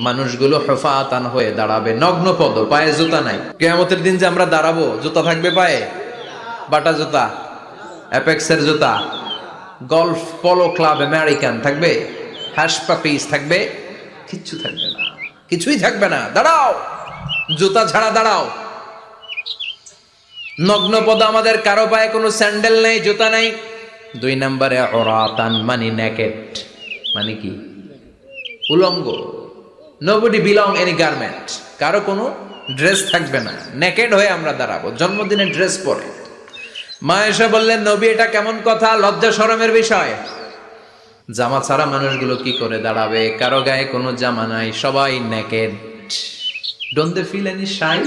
মানুষগুলো হেফাতান হয়ে দাঁড়াবে। নগ্ন পদ, পায়ে জুতা নাই। কেয়ামতের দিন যে আমরা দাঁড়াবো, জুতা থাকবে পায়ে? বাটা জুতা, অ্যাপেক্সের জুতা, গলফ পলো ক্লাব আমেরিকান থাকবে? হ্যাশ পাপিস থাকবে? কিচ্ছু থাকবে না। কিছুই থাকবে না। দাঁড়াও! জুতা ছাড়া দাঁড়াও। নগ্ন পদ আমাদের কারও পায়ে কোনো স্যান্ডেল নেই, জুতা নেই। দুই নম্বরে অরাতান মানে নেকেট। মানে কি? উলঙ্গ। নোবডি বিলং এনি গার্মেন্ট কারও কোনো ড্রেস থাকবে না। নেকেড হয়ে আমরা দাঁড়াবো। জন্মদিনে ড্রেস পরে। মা এসে বললেন, নবী, এটা কেমন কথা? লজ্জা শরমের বিষয়। জামা ছাড়া মানুষগুলো কি করে দাঁড়াবে? কারও গায়ে কোনো জামা নাই। সবাই naked don't they feel any shy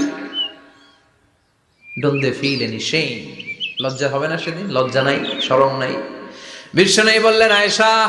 don't they feel any shame লজ্জা হবে না সেদিন? লজ্জা নাই? শরম নাই? বিশ্ব নেই বললেন, আয়েশা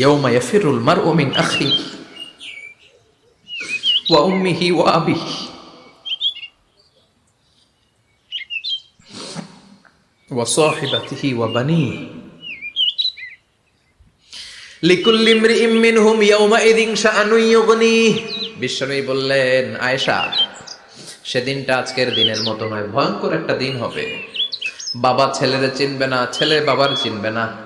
ইয়ৌমা ইয়াফিরুল মারউ মিন আখি ওয়া উম্মিহি ইউগনিহ বিশ্বনবী বললেন, আয়েশা, সেদিনটা আজকের দিনের মতো নয়, ভয়ঙ্কর একটা দিন হবে। বাবা ছেলেরে চিনবে না ছেলে বাবার চিনবে না।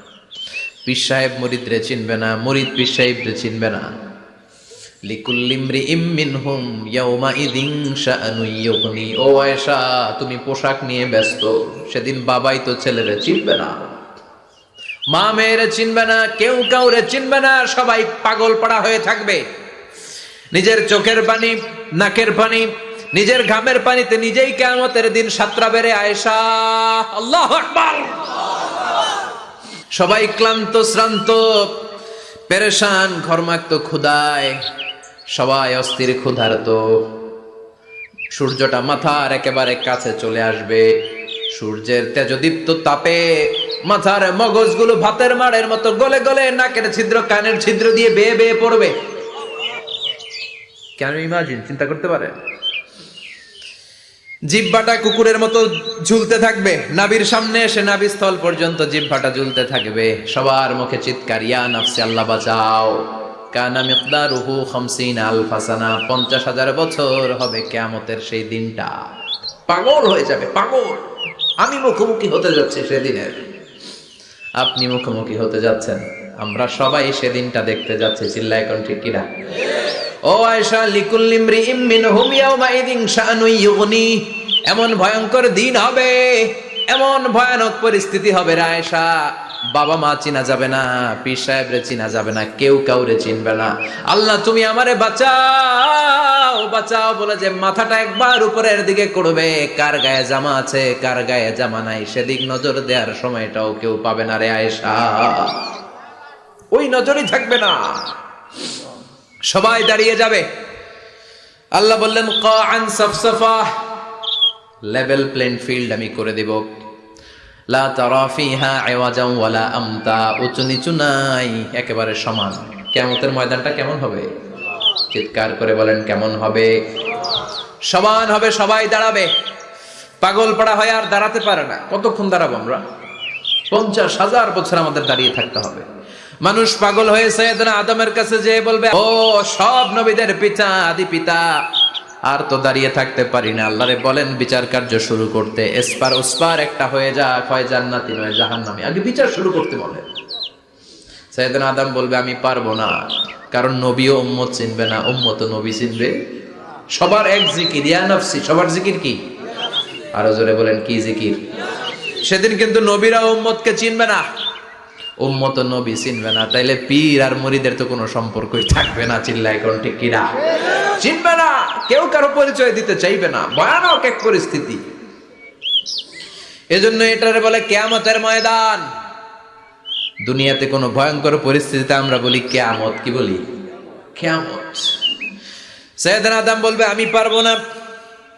পীর সাহেব মুরিদরে চিনবে না, মুরিদ পীর সাহেবরে চিনবে না। লিকুল্লিমরি ইমিন হুম ইয়াউমা ইদিন শাআনু ইউগনি। ও আয়েশা, তুমি পোশাক নিয়ে ব্যস্ত, সেদিন বাবাই তো ছেলেরে চিনবে না। মা মেয়েরে চিনবে না, কেউ কাউরে চিনবে না, সবাই পাগল পাড়া হয়ে থাকবে। নিজের চোখের পানি, নাকের পানি, নিজের ঘামের পানিতে নিজেই কেমতের দিন সাতরা বেড়ে আয়েশা। আল্লাহ সবাই ক্লান্ত, শ্রান্ত, পেরেশান, ঘরমাক্ত ক্ষুদায় সবাই অস্থির, ক্ষুধার্ত। সূর্যটা মাথার একেবারে কাছে চলে আসবে। সূর্যের তেজদীপ্ত তাপে মাথার মগজগুলো ভাতের মাড়ের মতো গলে গলে নাকের ছিদ্র, কানের ছিদ্র দিয়ে বেয়ে বেয়ে পড়বে। কেন ইমাজিন চিন্তা করতে পারে জিব্বাটা কুকুরের মতো ঝুলতে থাকবে। নাবির সামনে এসে নাবি স্থল পর্যন্ত জিব্বাটা ঝুলতে থাকবে। সবার মুখে চিৎকার, ইয়া নাফসি, আল্লাহ বাঁচাও। কানা মিকদারুহু খামসিন আলফাসানা, পঞ্চাশ হাজার বছর হবে কেয়ামতের সেই দিনটা। পাগল হয়ে যাবে, পাগল। আমি মুখোমুখি হতে যাচ্ছি সেদিনের। আপনি মুখোমুখি হতে যাচ্ছেন। আমরা সবাই সেদিনটা দেখতে যাচ্ছি চিল্লা এখন কিনা ও আয়সা লিকুল্লিমরি ইমিন হুম ইয়াউমা ইদিন শানুই ইউগনি। এমন ভয়ঙ্কর দিন হবে, এমন ভয়ানক পরিস্থিতি হবে রে আয়সা বাবা মা চিনা যাবে না, পীর সাহেবরে চিনা যাবে না, কেউ কাউরে চিনবে না। আল্লাহ, তুমি আমারে বাঁচাও বাঁচাও বলে যে মাথাটা একবার উপরের দিকে করবে কার গায়ে জামা আছে, কার গায়ে জামা নাই, সেদিক নজর দেওয়ার সময়টাও কেউ পাবে না রে আয়েশা। ওই নজরই থাকবে না। সবাই দাঁড়িয়ে যাবে। আল্লাহ বললেন কান সফসফা। লেভেল প্লেন ফিল্ড আমি করে দেব। লা তারা ফিহা আওয়াজাম ওয়ালা আমতা। উঁচু নিচু নাই, একেবারে সমান। কেমতের ময়দানটা কেমন হবে? চিৎকার করে বলেন, কেমন হবে? সমান হবে, সবাই দাঁড়াবে। পাগল পাড়া হয় আর দাঁড়াতে পারে না। কতক্ষণ দাঁড়াবো আমরা? পঞ্চাশ হাজার বছর আমাদের দাঁড়িয়ে থাকতে হবে। মানুষ পাগল হয়েছে এদিন আদমের কাছে যে বলবে, ও, সব নবীদের পিতা, আদি পিতা, আর তো দাঁড়িয়ে থাকতে পারি না। আল্লাহরে বলেন, বিচার কার্য শুরু করতে, এসপার ওসপার একটা হয়ে যা হয় জান্নাতি নয়, জাহান্নামী। আগে বিচার শুরু করতে বলে। সৈয়দনা আদম বলবে, আমি পারব না, কারণ নবীও উম্মত চিনবে না, উম্মত নবী চিনবে। সবার এক জিকির, ইয়া নফসি, সবার জিকির কি? আরও জোরে বলেন, কি জিকির? সেদিন কিন্তু নবীরা উম্মতকে চিনবে না। উম্মত নবী চিনবে না। তাইলে পীর আর মরিদের তো কোনো সম্পর্কই থাকবে না চিল্লাই কোন ঠিক কিনা? চিনবে না। কেউ কারও পরিচয় দিতে চাইবে না। ভয়ানক এক পরিস্থিতি। এজন্য এটারে বলে কেয়ামতের ময়দান। দুনিয়াতে কোনো ভয়ঙ্কর পরিস্থিতিতে আমরা বলি কেয়ামত। কি বলি? কেয়ামত। সৈয়দান আদম বলবে, আমি পারব না।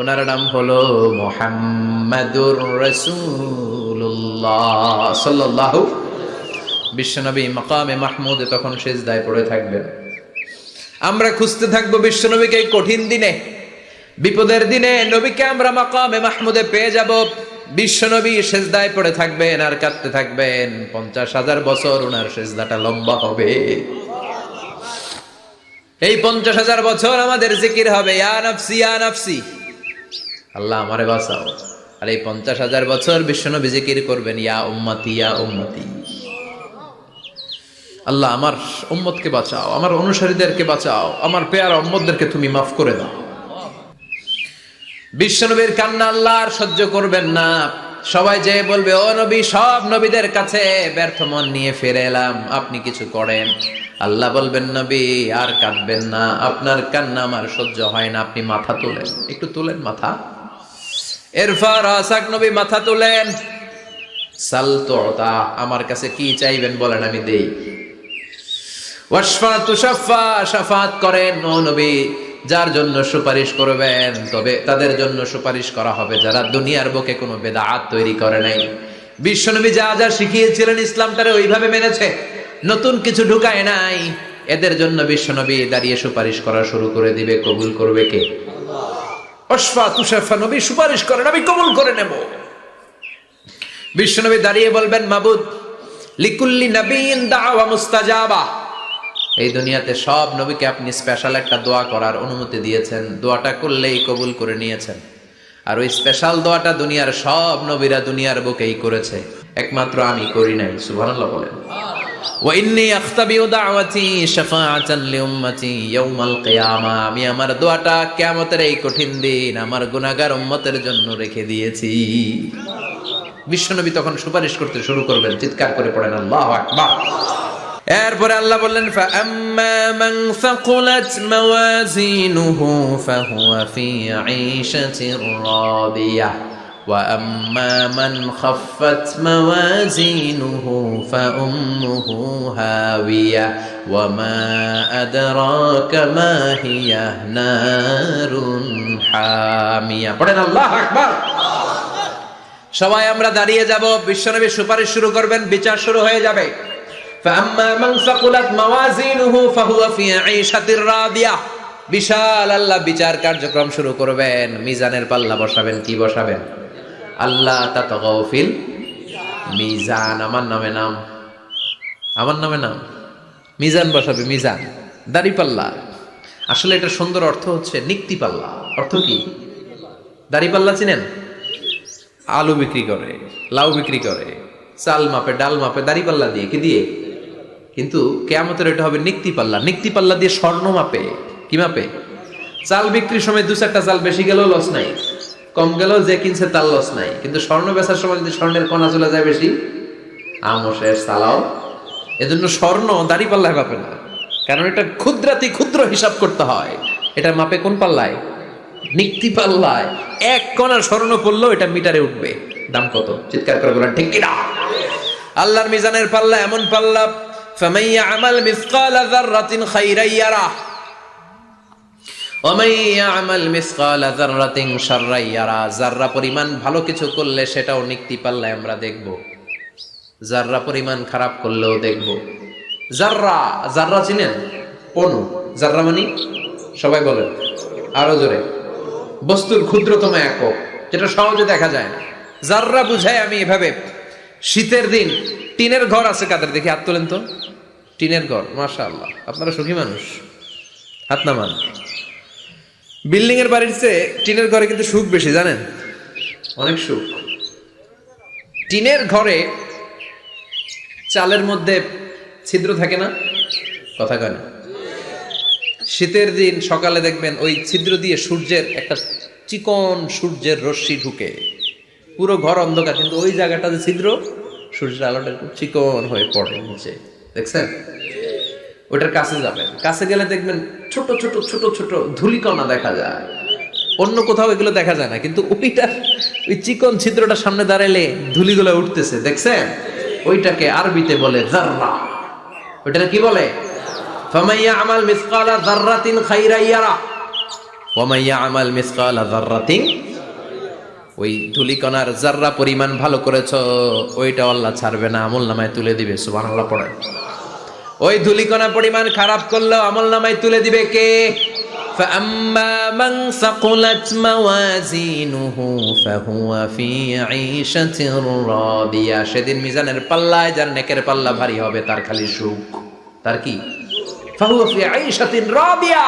ওনার নাম হলো মোহাম্মদুর রসুল্লাহ বিশ্বনবী মাকামে মাহমুদে তখন শেষ সেজদায় পড়ে থাকবেন। আমরা খুঁজতে থাকব বিশ্বনবীকে এই কঠিন দিনে, বিপদের দিনে, নবীকে আমরা মাকামে মাহমুদে পেয়ে যাব। বিশ্বনবী সেজদায় পড়ে থাকবেন আর কাঁদতে থাকবেন। পঞ্চাশ হাজার বছর ওনার সেজদাটা লম্বা হবে। এই পঞ্চাশ হাজার বছর আমাদের জিকির হবে, ইয়া নাফসি ইয়া নাফসি। আল্লাহ আমারে বাঁচাও। আর এই পঞ্চাশ হাজার বছর বিশ্বনবী জিকির করবেন, ইয়া উম্মতি ইয়া উম্মতি। আল্লাহ আমার উম্মতকে বাঁচাও, আমার অনুসারীদেরকে বাঁচাও, আমার পেয়ার উম্মতদেরকে তুমি মাফ করে দাও। বিশ্বনবীর কান্না আল্লাহ আর সহ্য করবেন না। সবাই যে বলবে, ও নবী, সব নবীদের কাছে ব্যর্থ মন নিয়ে ফিরে এলাম, আপনি কিছু করেন? আল্লাহ বলবেন, নবী, আর কাঁদবেন না, আপনার কান্না আমার সহ্য হয় না, আপনি মাথা তোলেন। একটু তুলেন মাথা। এরফার আসাক নবী মাথা তোলেন। সাল তোতা আমার কাছে কি চাইবেন বলেন আমি দেই। ওয়াসফা তুষাফা সাফাত করেন ও নবী, যার জন্য সুপারিশ করবেন, তবে তাদের জন্য সুপারিশ করা হবে যারা দুনিয়ার বুকে কোনো বেদাত তৈরি করে নাই। বিশ্বনবী যা যা শিখিয়েছিলেন ইসলামটারে ওইভাবে মেনেছে, নতুন কিছু ঢুকায় নাই। এদের জন্য বিশ্বনবী দাঁড়িয়ে সুপারিশ করা শুরু করে দিবে, কবুল করবে কে? অশ্ফা তুষাফা নবী সুপারিশ করেন, আমি কবুল করে নেব। বিশ্বনবী দাঁড়িয়ে বলবেন, মাবুদ, লিকুল্লি নবীন দাওয়া মুস্তাজাবা। এই দুনিয়াতে সব নবীকে আপনি স্পেশাল একটা দোয়া করার অনুমতি দিয়েছেন। দোয়াটা করলেই কবুল করে নিয়েছেন। আর ওই স্পেশাল দোয়াটা দুনিয়ার সব নবীরা দুনিয়ার বুকেই করেছে। একমাত্র আমি করি নাই, সুবহানাল্লাহ বলেন। ওয়াইন্নি আখতাবিউ দাওয়াতি শাফাআতান লিউম্মতি ইয়াউমাল কিয়ামা আমি আমার দোয়াটা কিয়ামতের এই কঠিন দিন আমার গুনাহগার উম্মতের জন্য রেখে দিয়েছি বিশ্বনবী তখন সুপারিশ করতে শুরু করবেন চিৎকার করে পড়েন আল্লাহু আকবার এরপরে আল্লাহ বললেন فَأَمَّا مَنْ ثَقُلَتْ مَوَازِينُهُ فَهُوَ فِي عِيشَةٍ رَاضِيَةٍ وَأَمَّا مَنْ خَفَّتْ مَوَازِينُهُ فَأُمُّهُ هَاوِيَةٌ وَمَا أَدْرَاكَ مَا هِيَ نَارٌ حَامِيَةٌ পড়েন আল্লাহু আকবার সবাই আমরা দাঁড়িয়ে যাব বিশ্বনবী সুপারিশ শুরু করবেন বিচার শুরু হয়ে যাবে فأما من ثقلت موازينه فهو في عيشة راضية বিশাল আল্লাহ বিচার কার্যক্রম শুরু করবেন মিজানের পাল্লা বসাবেন কি বসাবেন আল্লাহ তাতগাউফিল মিজান। আমার নামে নাম। আমার নামে নাম। মিজান বসাবে, মিজান। দাড়ি পাল্লা। আসলে এটা সুন্দর অর্থ হচ্ছে নিক্তি পাল্লা। অর্থ কি? দাড়ি পাল্লা চিনেন? আলু বিক্রি করে, লাউ বিক্রি করে, চাল মাপে, ডাল মাপে, দাড়ি পাল্লা দিয়ে কি দিয়ে? কিন্তু কেয়ামতের এটা হবে নিক্তি পাল্লা। নিক্তি পাল্লা দিয়ে স্বর্ণ মাপে। কি মাপে? চাল বিক্রির সময় দু চারটা চাল বেশি গেলেও লস নাই। কম গেলেও যে কিনছে তার লস নাই। কিন্তু স্বর্ণ বেচার সময় যদি স্বর্ণের কণা চলে যায় বেশি আমও শেষ চালাও। এজন্য স্বর্ণ দাড়ি পাল্লায় মাপে না। কারণ এটা ক্ষুদ্রাতি ক্ষুদ্র হিসাব করতে হয়। এটা মাপে কোন পাল্লায়? নিক্তি পাল্লায়। এক কণার স্বর্ণ পড়লেও এটা মিটারে উঠবে। দাম কত? চিৎকার করে বলেন, ঠিক কিনা? আল্লাহর মিজানের পাল্লা এমন পাল্লা আমাল মিসকালা যাররাতিন খাইরাই যাররা পরিমাণ ভালো কিছু করলে সেটাও নিক্তি পাল্লায় আমরা দেখব। যাররা পরিমাণ খারাপ করলেও দেখব। যাররা যাররা চিনেন? অনু যাররা মানে? সবাই বলেন। আরও জোরে। বস্তুর ক্ষুদ্রতম একক, যেটা সহজে দেখা যায় না। যাররা বুঝায়, আমি এভাবে, শীতের দিন, টিনের ঘর আছে কাদের দেখি? হাত তোলেন তো। টিনের ঘর মাশা আপনারা সুখী মানুষ। হাত নামান। বিল্ডিং এর বাড়ির চেয়ে টিনের ঘরে কিন্তু সুখ বেশি, জানেন? অনেক সুখ। টিনের ঘরে চালের মধ্যে ছিদ্র থাকে না? কথা কয় না। শীতের দিন সকালে দেখবেন ওই ছিদ্র দিয়ে সূর্যের একটা চিকন সূর্যের রশ্মি ঢুকে। পুরো ঘর অন্ধকার, কিন্তু ওই জায়গাটাতে ছিদ্র সূর্যের আলোটা একটু চিকন হয়ে পড়ে নিচে। দেখছেন? ওটার কাছে যাবেন। কাছে গেলে দেখবেন ছোট ছোট ছোট ছোট ধুলিকণা দেখা যায়। অন্য কোথাও এগুলো দেখা যায় না, কিন্তু ওইটা, ওই চিকন ছিদ্রটা সামনে দাঁড়ালে ধুলিগুলো উঠতেছে, দেখছেন? ওইটাকে আরবিতে বলে জাররা ওইটা কি বলে? ফামাইয়া আমাল মিসকালা যাররাতিন খাইরা ইয়ারা। ওয়ামাইয়া আমাল মিসকালা যাররাতিন। ওই ধুলিকণার জাররা পরিমাণ ভালো করেছ ওইটা আল্লাহ ছাড়বে না, আমল নামায় তুলে দিবে, সুবহানাল্লাহ পড়ে ওই ধুলিকণা পরিমাণ খারাপ করলেও আমল নামায় তুলে দিবে কে فأما من ثقلت موازينه فهو في عيشة راضية সেদিন মিজানের পাল্লায় যার নেকের পাল্লা ভারী হবে তার খালি সুখ তার কি فهو في عيشة راضية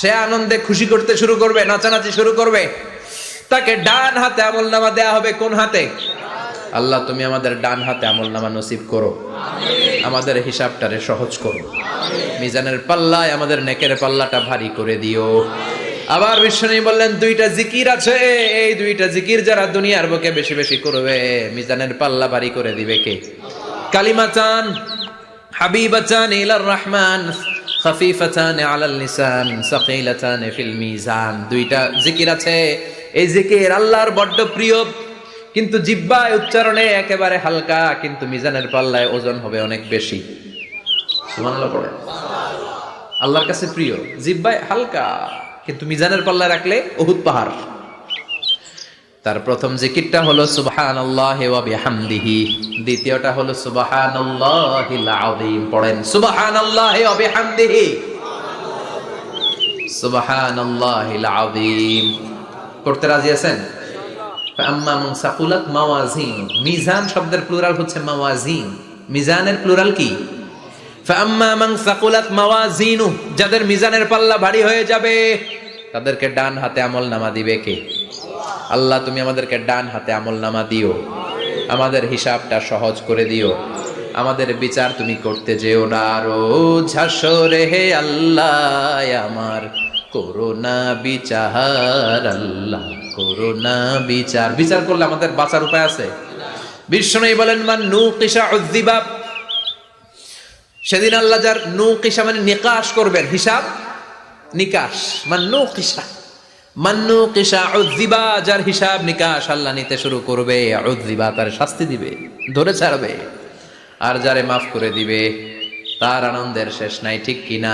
সে আনন্দে খুশি করতে শুরু করবে নাচানাচি শুরু করবে তাকে ডান হাতে আমল নামা দেয়া হবে কোন হাতে আল্লাহ তুমি আমাদের ডান হাতে আমল নামা নসিব করো। আমাদের হিসাবটারে সহজ করো। মিজানের পাল্লায় আমাদের নেকের পাল্লাটা ভারী করে দিও। আবার বিশ্বনী বললেন দুইটা জিকির আছে। এই দুইটা জিকির যারা দুনিয়ার বুকে বেশি বেশি করবে মিজানের পাল্লা ভারী করে দিবে কে? কালিমা চান হাবিবা চান ইলার রহমান খাফিফাতান আলাল লিসান সাকিলাতান ফিল মিজান। দুইটা জিকির আছে। এই জিকির আল্লাহর বড্ড প্রিয়। কিন্তু জিব্বায় উচ্চারণে একেবারে হালকা, কিন্তু মিজানের পাল্লায় ওজন হবে অনেক বেশি। আল্লাহর কাছে প্রিয় জিব্বায় হালকা, কিন্তু মিজানের পাল্লায় রাখলে অহুত পাহাড়। তার প্রথম জিকিরটা হলো সুবহানাল্লাহি ওয়া বিহামদিহি। দ্বিতীয়টা হলো সুবহানাল্লাহিল আযীম। পড়েন, সুবহানাল্লাহি ওয়া বিহামদিহি। সুবহানাল্লাহিল আযীম। পড়তে রাজি আছেন? আম্মা মান সাকুলাত মাওয়াজিন। মিজান শব্দের প্লুরাল হচ্ছে মাওয়াজিন। মিজানের প্লুরাল কি? ফাম্মা মান সাকুলাত মাওয়াজিনু। যাদের মিজানের পাল্লা ভারী হয়ে যাবে, তাদেরকে ডান হাতে আমল নামা দিবে কে? আল্লাহ, তুমি আমাদেরকে ডান হাতে আমল নামা দিও। আমাদের হিসাবটা সহজ করে দিও। আমাদের বিচার তুমি করতে যেও না। আরও ঝাসরে হে আল্লাহ আমার। বিচার, আল্লাহ বিচার। বিচার করলে আমাদের বাঁচার উপায় আছে? বিষ্ণু বলেন, মান নু কিসা উদ্দিবাব সেদিন আল্লাহ যার নু কিসা মানে নিকাশ করবেন, হিসাব? নিকাশ। মান নু কিসা মান্নু কিসা উদ্দিবা যার হিসাব নিকাশ আল্লাহ নিতে শুরু করবে উদ্দিবা তার শাস্তি দিবে, ধরে ছাড়বে। আর যারে মাফ করে দিবে তার আনন্দের শেষ নাই, ঠিক কিনা?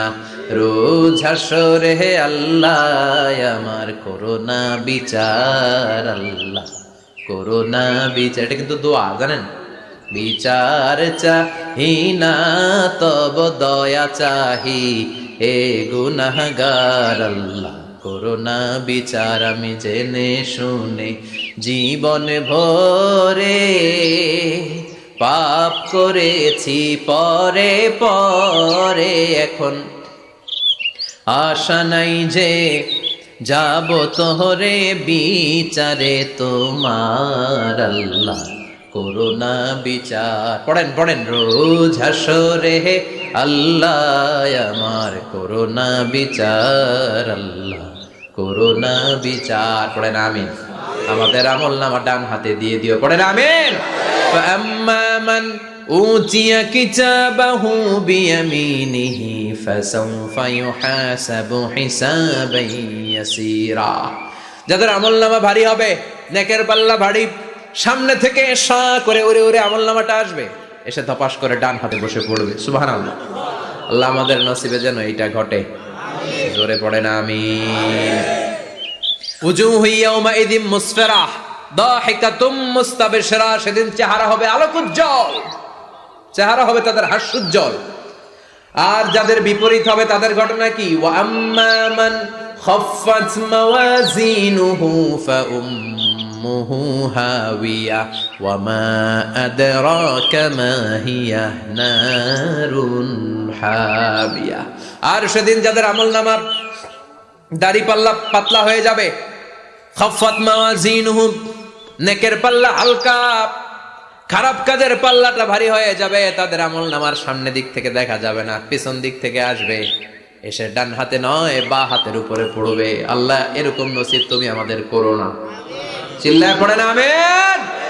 রোজ হাসরে হে আল্লাহ, আমার করোনা বিচার, আল্লাহ, করোনা বিচার। এটা কিন্তু দোয়া, জানেন? বিচার চা হিনা তব দয়া চাহি হে গুনাহগার, আল্লাহ, করোনা বিচার আমি জেনে শুনে, জীবন ভরে পাপ করেছি পরে পরে এখন। আশা নাই যে যাব তোহরে বিচারে তোমার আল্লাহ। করোনা বিচার। পড়েন পড়েন। রোজ হাসরে আল্লাহ, আমার করোনা বিচার আল্লাহ। করোনা বিচার। পড়েন, আমিন। আমাদের আমল নামা ডান হাতে দিয়ে দিও। পড়েন, আমিন। فأما من أوتي كتابه بيمينه فسوف يحاسب حسابا يسيرا যাদের আমল নামা ভারী হবে নেকের পাল্লা ভারী সামনে থেকে সা করে উড়ে উড়ে আমল নামাটা আসবে এসে ধপাস করে ডান হাতে বসে পড়বে সুবাহ আল্লাহ আল্লাহ আমাদের নসিবে যেন এইটা ঘটে জোরে পড়ে না আমি উজুহু ইয়াউমাইযিন মুসফিরাহ দাহিকাতুম মুস্তাবশিরা সেদিন চেহারা হবে আলোকোজ্জ্বল। চেহারা হবে তাদের হাস্যোজ্জ্বল। আর যাদের বিপরীত হবে তাদের ঘটনা কি? ওয়া আম্মা খাফফাত মাওয়াজিনুহু ফাউম্মুহু হাওিয়া, ওয়া মা আদরাকা মা নারুন হাবিয়া। আর সেদিন যাদের আমলনামা দাড়ি পাল্লা পাতলা হয়ে যাবে নেকের পাল্লা হালকা। খারাপ কাজের পাল্লাটা ভারী হয়ে যাবে, তাদের আমল নামার সামনে দিক থেকে দেখা যাবে না, পিছন দিক থেকে আসবে। এসে ডান হাতে নয়, বা হাতের উপরে পড়বে। আল্লাহ এরকম নসিব তুমি আমাদের করো না। চিল্লায় পড়ে না, আমেন।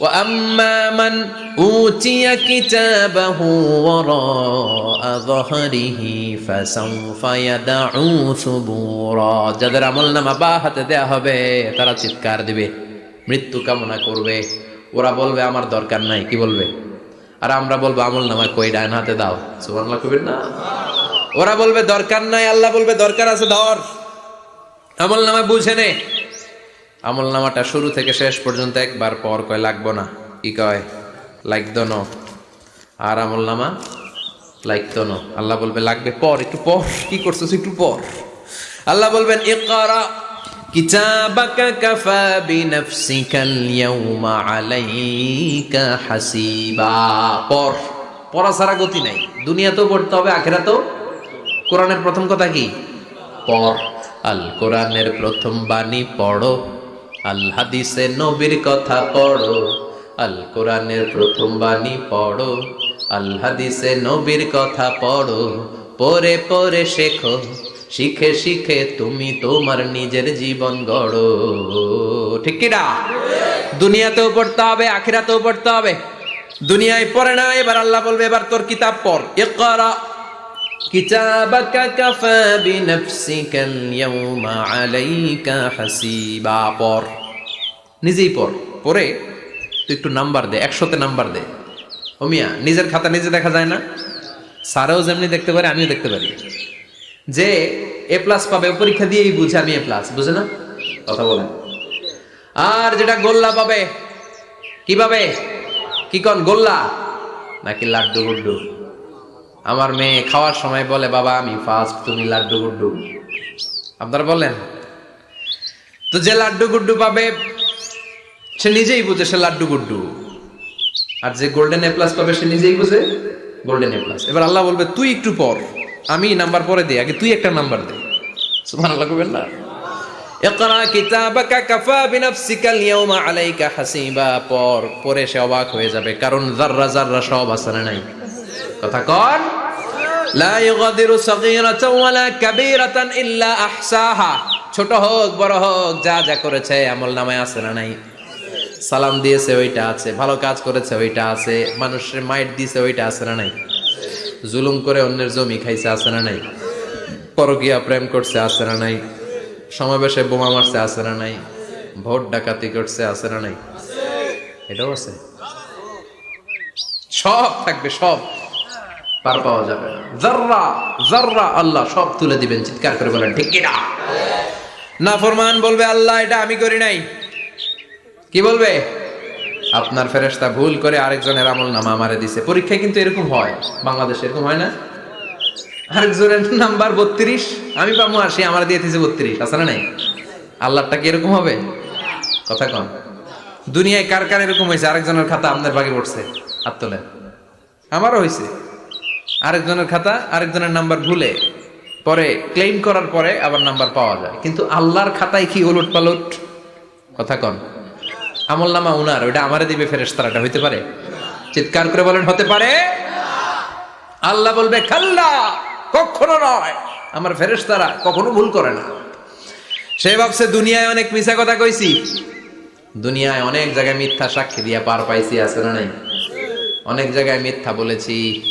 وأما من أوتي كتابه وراء ظهره فسوف يدعو ثبورا যাদের আমল নামা বা হাতে দেয়া হবে তারা চিৎকার দিবে মৃত্যু কামনা করবে ওরা বলবে আমার দরকার নাই কি বলবে আর আমরা বলবো আমল নামা কই ডান হাতে দাও সুবহানাল্লাহ কবির না ওরা বলবে দরকার নাই আল্লাহ বলবে দরকার আছে ধর আমল নামা বুঝে নে আমল নামাটা শুরু থেকে শেষ পর্যন্ত একবার পর কয়, লাগবো না। কি কয়, লাগতো ন। আর আমল নামা লাগতো ন। আল্লাহ বলবে, লাগবে পর, একটু পর। কি করছিস, একটু পর? আল্লাহ বলবেন, ইকরা কিতাবাকা কাফা বিনাফসিকাল ইয়াউমা আলাইকা হাসিবা। পর পড়া ছাড়া গতি নাই। দুনিয়াতেও পড়তে হবে, আখেরাতেও? কোরআনের প্রথম কথা কি? পড় আল কোরআনের প্রথম বাণী পড়ো। আল হাদিসে নবীর কথা পড়ো, আল কোরআনের প্রথম বাণী পড়ো, আল হাদিসে নবীর কথা পড়ো পরে পরে শেখো, শিখে শিখে তুমি তোমার নিজের জীবন গড়ো। ঠিক কি না? দুনিয়াতেও পড়তে হবে, আখিরাতেও পড়তে হবে। দুনিয়ায় পড়ে না, এবার আল্লাহ বলবে, এবার তোর কিতাব পড়। ইকরা কিতাবাকা কাফা বিনাফসিকাল ইয়াউমা আলাইকা হাসিবা। পর নিজেই পর পরে তুই একটু নাম্বার দে, একশোতে নাম্বার দে। ও নিজের খাতা নিজে দেখা যায় না? স্যারেও যেমনি দেখতে পারে, আমিও দেখতে পারি। যে এ প্লাস পাবে পরীক্ষা দিয়েই বুঝে আমি এ প্লাস বুঝে না? কথা বলেন। আর যেটা গোল্লা পাবে, কি পাবে? কি কন, গোল্লা? নাকি লাড্ডু গুড্ডু আমার মেয়ে খাওয়ার সময় বলে, বাবা, আমি ফার্স্ট তুমি লাড্ডু গুড্ডু। আপনারা বলেন তো যে লাড্ডু গুড্ডু পাবে, সে নিজেই বুঝে সে লাড্ডু গুড্ডু। আর যে গোল্ডেন এ প্লাস পাবে, সে নিজেই বুঝে গোল্ডেন এ প্লাস এবার আল্লাহ বলবে, তুই একটু পর আমি নাম্বার পরে দিই। আগে তুই একটা নাম্বার দে। সুবহানাল্লাহ কইবেন না? ইকরা কিতাবাকা কাফা বিনাফসিকা আল-ইয়াওমা আলাইকা হাসিবা। পর পরে সে অবাক হয়ে যাবে, কারণ যাররা যাররা সব আসলে নাই? কথা কন। লা ইউগাদিরু সাগীরাতান ওয়ালা কাবীরাতান ইল্লা আহসাহা। ছোট হোক, বড় হোক, যা যা করেছে, আমল নামায় আছে না নাই? সালাম দিয়েছে, ওইটা আছে। ভালো কাজ করেছে, ওইটা আছে। মানুষের মাইট দিয়েছে ওইটা আছে না নাই? জুলুম করে অন্যের জমি খাইছে, আছে না নাই? পরকিয়া প্রেম করছে, আছে না নাই? সমাবেশে বোমা মারছে, আছে না নাই? ভোট ডাকাতি করছে, আছে না নাই? এটাও আছে? সব থাকবে, সব। পার পাওয়া যাবে। না জাররা জাররা আল্লাহ সব তুলে দিবেন, চিৎকার করে বলেন, ঠিক কিনা? না ফরমান বলবে, আল্লাহ, এটা আমি করি নাই। কি বলবে? আপনার ফেরেশতা ভুল করে আরেকজনের আমল নামা আমারে দিছে। পরীক্ষায় কিন্তু এরকম হয়। বাংলাদেশে এরকম হয় না? আরেকজনের নাম্বার বত্রিশ, আমি পাবো আর সে আমার দিয়ে বত্রিশ, আছে না নাই? আল্লাহটা কি এরকম হবে? কথা কম দুনিয়ায় কার কার এরকম হয়েছে? আরেকজনের খাতা আপনার ভাগে পড়ছে, হাত তোলেন। আমারও হয়েছে। আরেকজনের খাতা, আরেকজনের নাম্বার ভুলে, পরে ক্লেম করার পরে আবার নাম্বার পাওয়া যায়। কিন্তু আল্লাহর খাতায় কি ওলট পালট? কথা কন। আমল নামা উনার, ওইটা আমারে দিবে ফেরেশতারাটা হইতে পারে? চিৎকার করে বলেন, হতে পারে? আল্লাহ বলবে, খাল্লা, কখনো নয়। আমার ফেরেশতারা কখনো ভুল করে না। সে ভাবছে, দুনিয়ায় অনেক মিছা কথা কইছি। দুনিয়ায় অনেক জায়গায় মিথ্যা সাক্ষী দিয়া পার পাইছি, আছে না নাই? অনেক জায়গায় মিথ্যা বলেছি।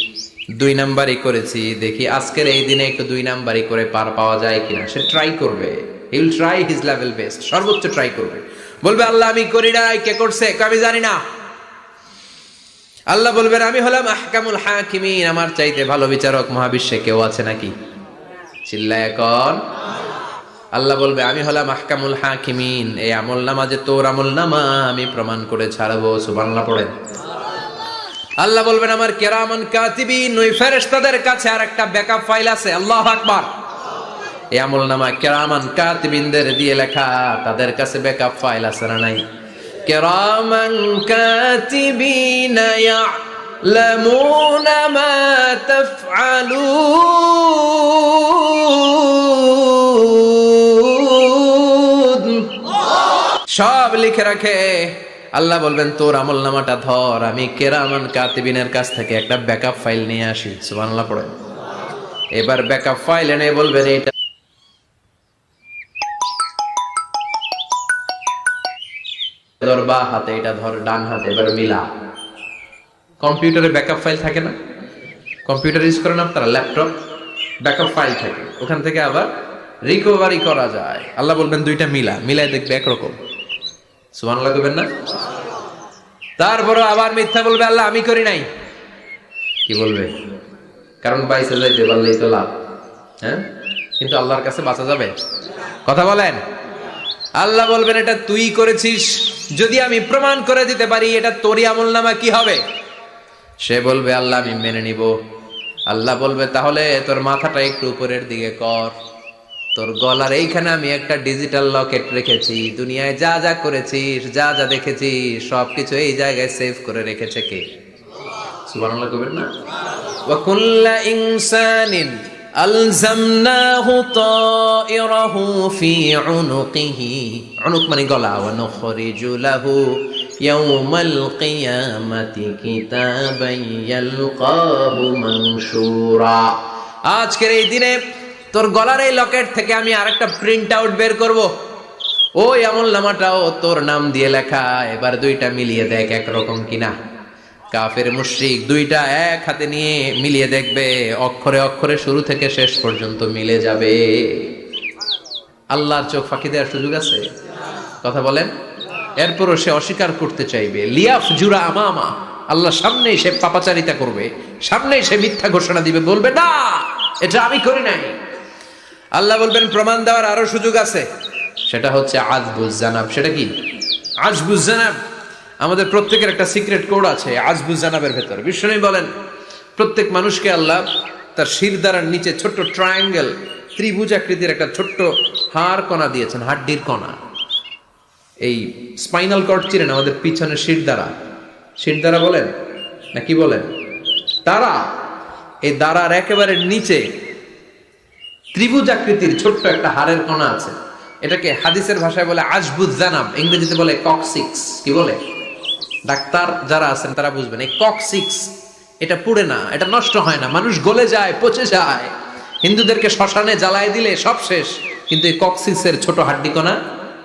দুই নাম্বারই করেছি, দেখি আজকের এই দিনে একটু দুই নাম্বারই করে পার পাওয়া যায় কিনা। সে ট্রাই করবে। He will try his level best সর্বোচ্চ ট্রাই করবে। বলবে, আল্লাহ, আমি করি নাই। কে করছে? আমি জানি না। আল্লাহ বলবেন, আমি হলাম আহকামুল হাকিমিন। আমার চাইতে ভালো বিচারক মহাবিশ্বে কেউ আছে নাকি? চিল্লায় এখন আল্লাহ বলবে, আমি হলাম আহকামুল হাকিমিন। এই আমল নামা যে তোর আমল নামা, আমি প্রমাণ করে ছাড়বো। সুবহানাল্লাহ, পড়েন। আল্লাহ বলবেন আমার কেরামান কাতিবিন ওই ফেরেশতাদের কাছে আর একটা ব্যাকআপ ফাইল আছে আল্লাহ আকবার এই আমল নামা কেরামান কাতিবিনদের দিয়ে লেখা তাদের কাছে ব্যাকআপ ফাইল আছে না নাই কেরামান কাতিবিন يعلمون ما تفعلون সব লিখে রাখে আল্লাহ বলবেন, তোর আমল নামাটা ধর, আমি কেরামান কাতিবিনের কাছ থেকে একটা ব্যাকআপ ফাইল নিয়ে আসি। সুবহানাল্লাহ পড়ে এবার ব্যাকআপ ফাইল এনে বলবেন এটা ধর বা হাতে এটা ধর ডান হাতে, এবার মিলা। কম্পিউটারে ব্যাকআপ ফাইল থাকে না? কম্পিউটার ইউজ করেন আপনারা, ল্যাপটপ, ব্যাকআপ ফাইল থাকে। ওখান থেকে আবার রিকভারি করা যায়। আল্লাহ বলবেন, দুইটা মিলা, মিলাই দেখবে একরকম। সুবহানাল্লাহ করবেন না? তারপরে আবার মিথ্যা বলবে, আল্লাহ আমি করি নাই। কি বলবে? কারণ বাইসে যাইতে পারলেই তো লাভ। হ্যাঁ? কিন্তু আল্লাহর কাছে বাঁচা যাবে। কথা বলেন? আল্লাহ বলবেন, এটা তুই করেছিস। যদি আমি প্রমাণ করে দিতে পারি, এটা তোরই আমল নামা কি হবে? সে বলবে, আল্লাহ আমি মেনে নিব। আল্লাহ বলবে, তাহলে তোর মাথাটা একটু উপরের দিকে কর। তোর গলার এইখানে আমি একটা ডিজিটাল লকেট রেখেছি। দুনিয়ায় যা যা করেছিস যা যা দেখেছিস সবকিছু এই জায়গায় সেভ করে রেখেছে কে? সুবহানাল্লাহ না? ইনসানিন মানে গলা। আজকের এই দিনে তোর গলার এই লকেট থেকে আমি আরেকটা প্রিন্ট আউট বের করব। ওই আমল নামাটাও তোর নাম দিয়ে লেখা। এবার দুইটা মিলিয়ে দেখ একরকম কিনা। কাফের মুশরিক দুইটা এক হাতে নিয়ে মিলিয়ে দেখবে। অক্ষরে অক্ষরে শুরু থেকে শেষ পর্যন্ত মিলে যাবে। আল্লাহর চোখ ফাঁকি দেওয়ার সুযোগ আছে? কথা বলেন। এরপরও সে অস্বীকার করতে চাইবে। লিয়াফ জুরা আমামা। আল্লাহ সামনেই সে পাপাচারিতা করবে। সামনেই সে মিথ্যা ঘোষণা দিবে। বলবে, না, এটা আমি করি নাই। আল্লাহ বলবেন, প্রমাণ দেওয়ার আরও সুযোগ আছে। সেটা হচ্ছে আজবুজ জানাব সেটা কি? আজবুজ জানাব আমাদের প্রত্যেকের একটা সিক্রেট কোড আছে আজবুজ জানাবের ভেতর বিষ্ণু বলেন, প্রত্যেক মানুষকে আল্লাহ তার শিরদারার নিচে ছোট্ট ট্রায়াঙ্গেল ত্রিভুজ আকৃতির একটা ছোট্ট হাড় কণা দিয়েছেন, হাড্ডির কণা। এই স্পাইনাল কর্ড চিনেন আমাদের পিছনে শিরদারা শিরদারা বলেন, না কি বলেন? তারা এই দাঁড়ার একেবারে নিচে ত্রিভুজ আকৃতির ছোট্ট একটা হাড়ের কণা আছে। এটাকে হাদিসের ভাষায় বলে আজবুজ জানাব, ইংরেজিতে বলে ককসিক্স। কি বলে? ডাক্তার যারা আছেন তারা বুঝবেন, এই ককসিক্স, এটা পুড়ে না, এটা নষ্ট হয় না, মানুষ গলে যায়, পচে যায়। হিন্দুদেরকে শ্মশানে জ্বালায় দিলে সব শেষ, কিন্তু এই ককসিক্সের ছোট হাড্ডি কণা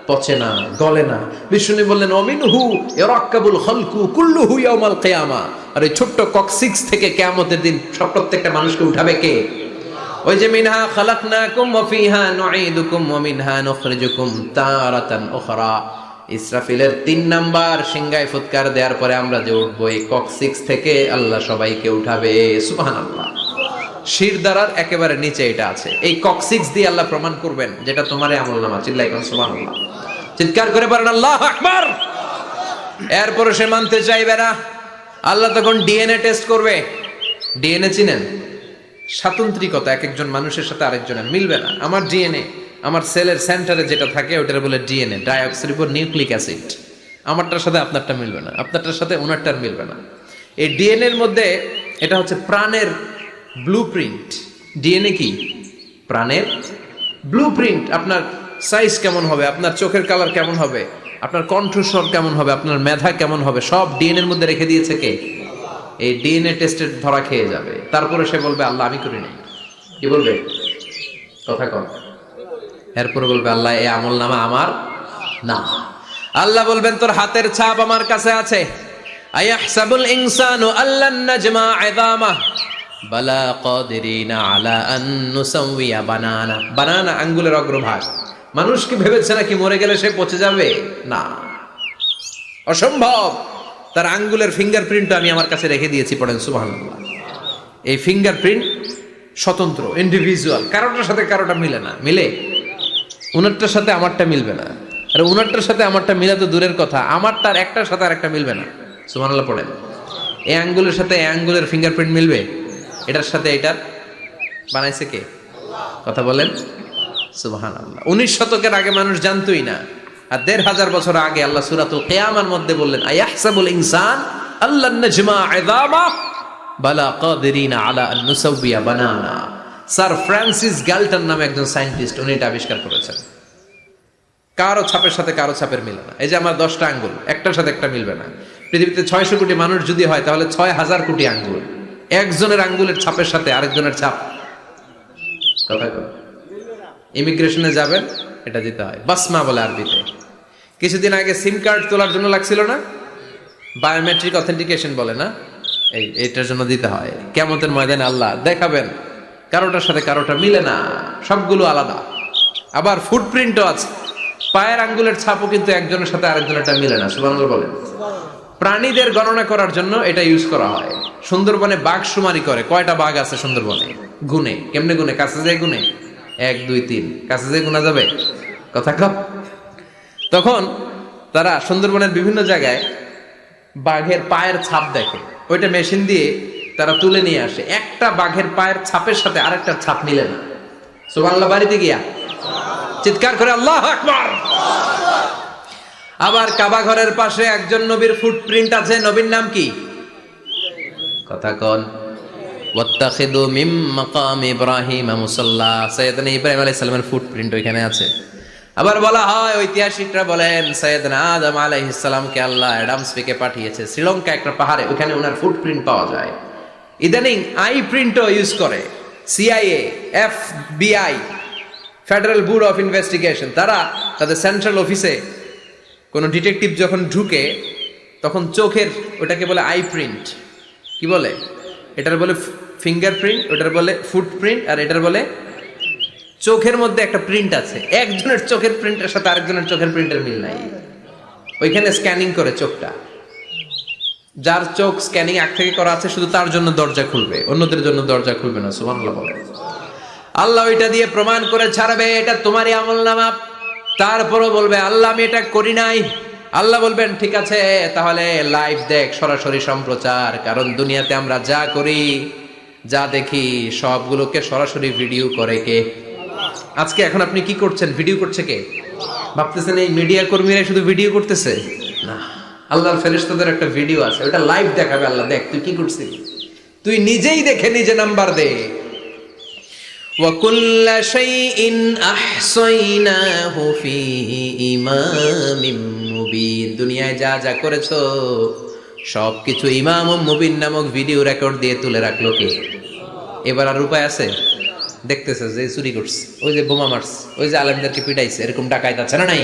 পচে না, গলে না। বিষ্ণু বললেন অমিন হু এরাক্কাবুল হলকু কুল্লু হু ইয়াউমাল কিয়ামা। আর এই ছোট্ট ককসিক্স থেকে কিয়ামতের দিন সব প্রত্যেকটা মানুষকে উঠাবে কে? ওই যে মিনহা খালাকনাকুম ওয়া ফিহা নুঈদুকুম ওয়া মিনহা নুখরিজুকুম তারাতান উখরা। ইসরাফিলের তিন নাম্বার সিংগায় ফুৎকার দেওয়ার পরে আমরা যে উঠবো, এই ককসিক্স থেকে আল্লাহ সবাইকে উঠাবে। সুবহানাল্লাহ। শির দ্বারার একেবারে নিচে এটা আছে। এই ককসিক্স দিয়ে আল্লাহ প্রমাণ করবেন, যেটা তোমার আমল নামা। চিল্লাই কোন, সুবহানাল্লাহ। চিৎকার করে পারেন আল্লাহ আকবার! এরপরে সে মানতে চাইবে না। আল্লাহ তখন ডিএনএ টেস্ট করবে। ডিএনএ চিনেন? স্বাতন্ত্রিকতা, এক একজন মানুষের সাথে আরেকজনের মিলবে না। আমার ডিএনএ আমার সেলের সেন্টারে যেটা থাকে, ওটার বলে ডিএনএ ডাইঅক্সিরিবোর নিউক্লিক অ্যাসিড। আমারটার সাথে আপনারটা মিলবে না, আপনারটার সাথে ওনারটার মিলবে না। এই ডিএনএ এর মধ্যে এটা হচ্ছে প্রাণের ব্লু প্রিন্ট ডিএনএ কি? প্রাণের ব্লু প্রিন্ট আপনার সাইজ কেমন হবে, আপনার চোখের কালার কেমন হবে, আপনার কণ্ঠস্বর কেমন হবে, আপনার মেধা কেমন হবে, সব ডিএনএর মধ্যে রেখে দিয়েছে কে? এই ডিএনএ টেস্টের ধরা খেয়ে যাবে। তারপরে সে বলবে, আল্লাহ, আমি করি নাই কি বলবে? কথা কম। এরপরে বলবে, আল্লাহ, এই আমল নামা আমার না। আল্লাহ বলবেন, তোর হাতের ছাপ আমার কাছে আছে। আলা বানানা। বানানা আঙ্গুলের অগ্রভাগ। মানুষ কি ভেবেছে নাকি মরে গেলে সে পচে যাবে? না। অসম্ভব। তার আঙ্গুলের ফিঙ্গারপ্রিন্ট আমি আমার কাছে রেখে দিয়েছি, পড়েন, সুবহানাল্লাহ। এই ফিঙ্গারপ্রিন্ট স্বতন্ত্র ইন্ডিভিজুয়াল কারোটার সাথে কারোটা মিলে না। মিলে? উনারটার সাথে আমারটা মিলবে না। আর, উনারটার সাথে আমারটা মিলে তো দূরের কথা। আমারটার একটার সাথে আর একটা মিলবে না। সুবহানাল্লাহ, পড়েন। এই আঙ্গুলের সাথে এই আঙ্গুলের ফিঙ্গারপ্রিন্ট মিলবে? এটার সাথে এটার বানাইছে কে? কথা বলেন? সুবহান আল্লাহ উনিশ শতকের আগে মানুষ জানতোই না। আর দেড় হাজার বছর আগে আল্লাহ সুরাতুল কেয়ামার মধ্যে বললেন, আয়াহসাবুল ইনসান আল্লাহ নাজমা ইযামা বালা কাদিরিনা আলা নুসাউবিয়া বানানা। স্যার ফ্রান্সিস গ্যালটন নামে একজন সায়েন্টিস্ট, উনি এটা আবিষ্কার করেছেন। কারও ছাপের সাথে কারও ছাপের মিলে না। এই যে আমার দশটা আঙ্গুল, একটার সাথে একটা মিলবে না। পৃথিবীতে ছয়শো কোটি মানুষ যদি হয়, তাহলে ছয় হাজার কোটি আঙ্গুল। একজনের আঙ্গুলের ছাপের সাথে আরেকজনের ছাপ। কথা। ইমিগ্রেশনে যাবেন, এটা দিতে হয়। বাসমা বলে আরবিতে। কিছুদিন আগে সিম কার্ড তোলার জন্য লাগছিল না? বায়োমেট্রিক অথেন্টিকেশন বলে না? এই এটার জন্য দিতে হয়। কেমতের ময়দানে আল্লাহ দেখাবেন। কারোটার সাথে কারোটা মিলে না। সবগুলো আলাদা। আবার ফুটপ্রিন্টও আছে। পায়ের আঙ্গুলের ছাপও কিন্তু একজনের সাথে আরেকজনেরটা মিলে না। সুবান বলেন। প্রাণীদের গণনা করার জন্য এটা ইউজ করা হয়। সুন্দরবনে বাঘ সুমারি করে। কয়টা বাঘ আছে সুন্দরবনে? গুনে। কেমনে গুনে? কাছে যায় গুনে? এক, দুই, তিন। কাছে যায় গুনা যাবে? কথা কম। তখন তারা সুন্দরবনের বিভিন্ন জায়গায় বাঘের পায়ের ছাপ দেখে। ওইটা মেশিন দিয়ে তারা তুলে নিয়ে আসে। একটা বাঘের পায়ের ছাপের সাথে আরেকটা ছাপ মিলে না। সুবহানাল্লাহ, বাড়িতে গিয়া। চিৎকার করে, আল্লাহ আকবার! আবার কাবা ঘরের পাশে একজন নবীর ফুটপ্রিন্ট আছে। নবীর নাম কি? কথা কন। ওয়াত্তাখিদু মিম মাকাম ইব্রাহিম মুসাল্লা। সৈয়দনা ইব্রাহিম আলাইহিস সালামের ফুটপ্রিন্ট ওইখানে আছে। আবার বলা হয়, ঐতিহাসিকরা বলেন সৈয়দনা আদম আলাইহিস সালামকে আল্লাহ অ্যাডামস পেকে পাঠিয়েছে। শ্রীলঙ্কা একটা পাহাড়ে, ওখানে ওনার ফুটপ্রিন্ট পাওয়া যায়। ইদানিং আই প্রিন্টও ইউজ করে। CIA FBI federal bureau of investigation তারা তাদের সেন্ট্রাল অফিসে কোনো ডিটেকটিভ যখন ঢুকে, তখন চোখের ওটাকে বলে আই প্রিন্ট কি বলে? এটার বলে ফিঙ্গারপ্রিন্ট ওটার বলে ফুটপ্রিন্ট আর এটার বলে চোখের মধ্যে একটা প্রিন্ট আছে। একজনের চোখের প্রিন্টের সাথে আরেকজনের চোখের প্রিন্টের মিল নাই। ওইখানে স্ক্যানিং করে চোখটা। যার চোখ স্ক্যানিং এক থেকে করা আছে, শুধু তার জন্য দরজা খুলবে। অন্যদের জন্য দরজা খুলবে না বলে। আল্লাহ ওইটা দিয়ে প্রমাণ করে ছাড়বে, এটা তোমারই আমল নামা। তারপরও বলবে, আল্লাহ, আমি এটা করি নাই। আল্লাহ বলবেন, ঠিক আছে, তাহলে লাইভ দেখ, সরাসরি সম্প্রচার। কারণ দুনিয়াতে আমরা যা করি, যা দেখি, সবগুলোকে সরাসরি ভিডিও করে কে? আজকে এখন আপনি কি করছেন ভিডিও করছে কে ভাবতেছেন এই মিডিয়া কর্মীরা শুধু ভিডিও করতেছে না আল্লাহর ফেরেশতাদের একটা ভিডিও আছে ওটা লাইভ দেখাবে আল্লাহ দেখ তুই কি করছিস তুই নিজেই দেখে নিজে নাম্বার দে وكل شيء أحصيناه في إمام مبين দুনিয়ায় যা যা করেছো সব কিছু ইমাম মুবিন নামক ভিডিও রেকর্ড দিয়ে তুলে রাখলো কে এবার আর উপায় আছে দেখতেছে যে চুরি করছে, ওই যে বোমা মারছে, ওই যে আলেমদেরকে পিটাইছে, এরকম ডাকাইত আছে না নাই?